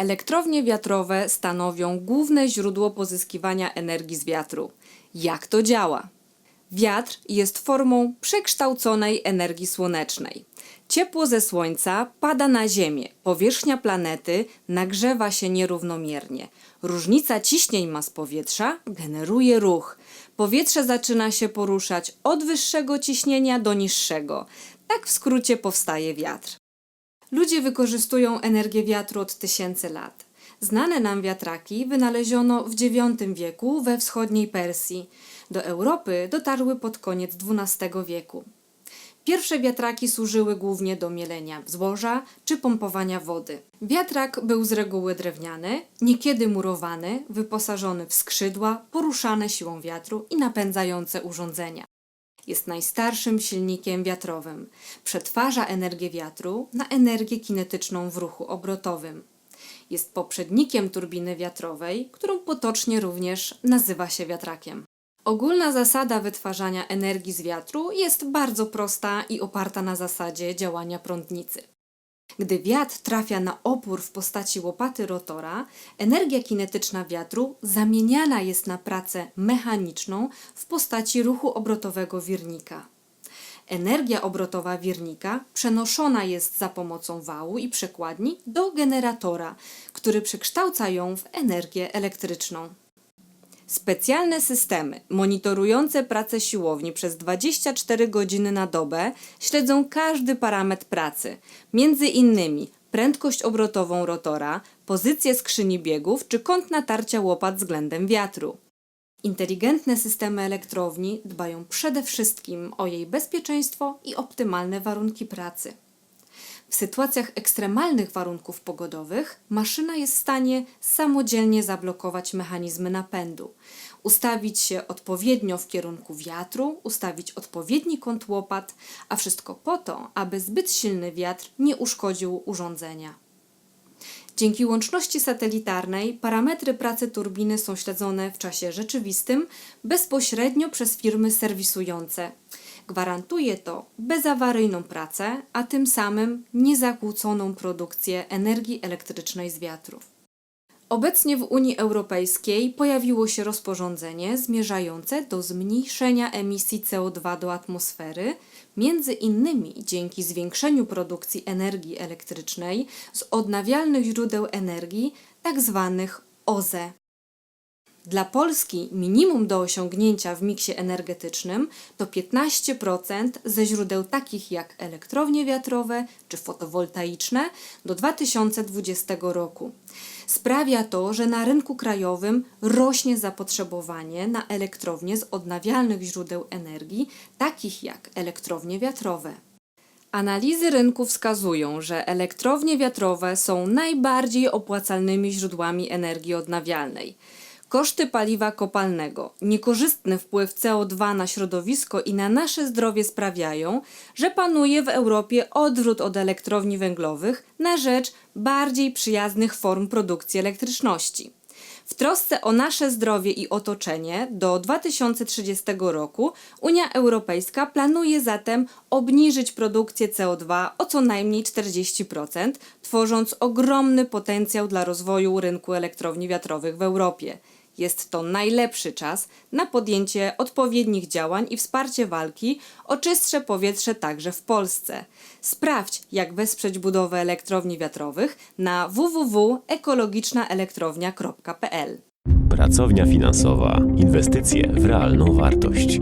Elektrownie wiatrowe stanowią główne źródło pozyskiwania energii z wiatru. Jak to działa? Wiatr jest formą przekształconej energii słonecznej. Ciepło ze słońca pada na Ziemię, powierzchnia planety nagrzewa się nierównomiernie. Różnica ciśnień mas powietrza generuje ruch. Powietrze zaczyna się poruszać od wyższego ciśnienia do niższego. Tak w skrócie powstaje wiatr. Ludzie wykorzystują energię wiatru od tysięcy lat. Znane nam wiatraki wynaleziono w IX wieku we wschodniej Persji. Do Europy dotarły pod koniec XII wieku. Pierwsze wiatraki służyły głównie do mielenia zboża czy pompowania wody. Wiatrak był z reguły drewniany, niekiedy murowany, wyposażony w skrzydła, poruszane siłą wiatru i napędzające urządzenia. Jest najstarszym silnikiem wiatrowym. Przetwarza energię wiatru na energię kinetyczną w ruchu obrotowym. Jest poprzednikiem turbiny wiatrowej, którą potocznie również nazywa się wiatrakiem. Ogólna zasada wytwarzania energii z wiatru jest bardzo prosta i oparta na zasadzie działania prądnicy. Gdy wiatr trafia na opór w postaci łopaty rotora, energia kinetyczna wiatru zamieniana jest na pracę mechaniczną w postaci ruchu obrotowego wirnika. Energia obrotowa wirnika przenoszona jest za pomocą wału i przekładni do generatora, który przekształca ją w energię elektryczną. Specjalne systemy monitorujące pracę siłowni przez 24 godziny na dobę śledzą każdy parametr pracy, między innymi prędkość obrotową rotora, pozycję skrzyni biegów czy kąt natarcia łopat względem wiatru. Inteligentne systemy elektrowni dbają przede wszystkim o jej bezpieczeństwo i optymalne warunki pracy. W sytuacjach ekstremalnych warunków pogodowych maszyna jest w stanie samodzielnie zablokować mechanizmy napędu, ustawić się odpowiednio w kierunku wiatru, ustawić odpowiedni kąt łopat, a wszystko po to, aby zbyt silny wiatr nie uszkodził urządzenia. Dzięki łączności satelitarnej parametry pracy turbiny są śledzone w czasie rzeczywistym bezpośrednio przez firmy serwisujące. Gwarantuje to bezawaryjną pracę, a tym samym niezakłóconą produkcję energii elektrycznej z wiatrów. Obecnie w Unii Europejskiej pojawiło się rozporządzenie zmierzające do zmniejszenia emisji CO2 do atmosfery, między innymi dzięki zwiększeniu produkcji energii elektrycznej z odnawialnych źródeł energii, tzw. OZE. Dla Polski minimum do osiągnięcia w miksie energetycznym to 15% ze źródeł takich jak elektrownie wiatrowe czy fotowoltaiczne do 2020 roku. Sprawia to, że na rynku krajowym rośnie zapotrzebowanie na elektrownie z odnawialnych źródeł energii, takich jak elektrownie wiatrowe. Analizy rynku wskazują, że elektrownie wiatrowe są najbardziej opłacalnymi źródłami energii odnawialnej. Koszty paliwa kopalnego, niekorzystny wpływ CO2 na środowisko i na nasze zdrowie sprawiają, że panuje w Europie odwrót od elektrowni węglowych na rzecz bardziej przyjaznych form produkcji elektryczności. W trosce o nasze zdrowie i otoczenie do 2030 roku Unia Europejska planuje zatem obniżyć produkcję CO2 o co najmniej 40%, tworząc ogromny potencjał dla rozwoju rynku elektrowni wiatrowych w Europie. Jest to najlepszy czas na podjęcie odpowiednich działań i wsparcie walki o czystsze powietrze także w Polsce. Sprawdź, jak wesprzeć budowę elektrowni wiatrowych na www.ekologicznaelektrownia.pl. Pracownia finansowa. Inwestycje w realną wartość.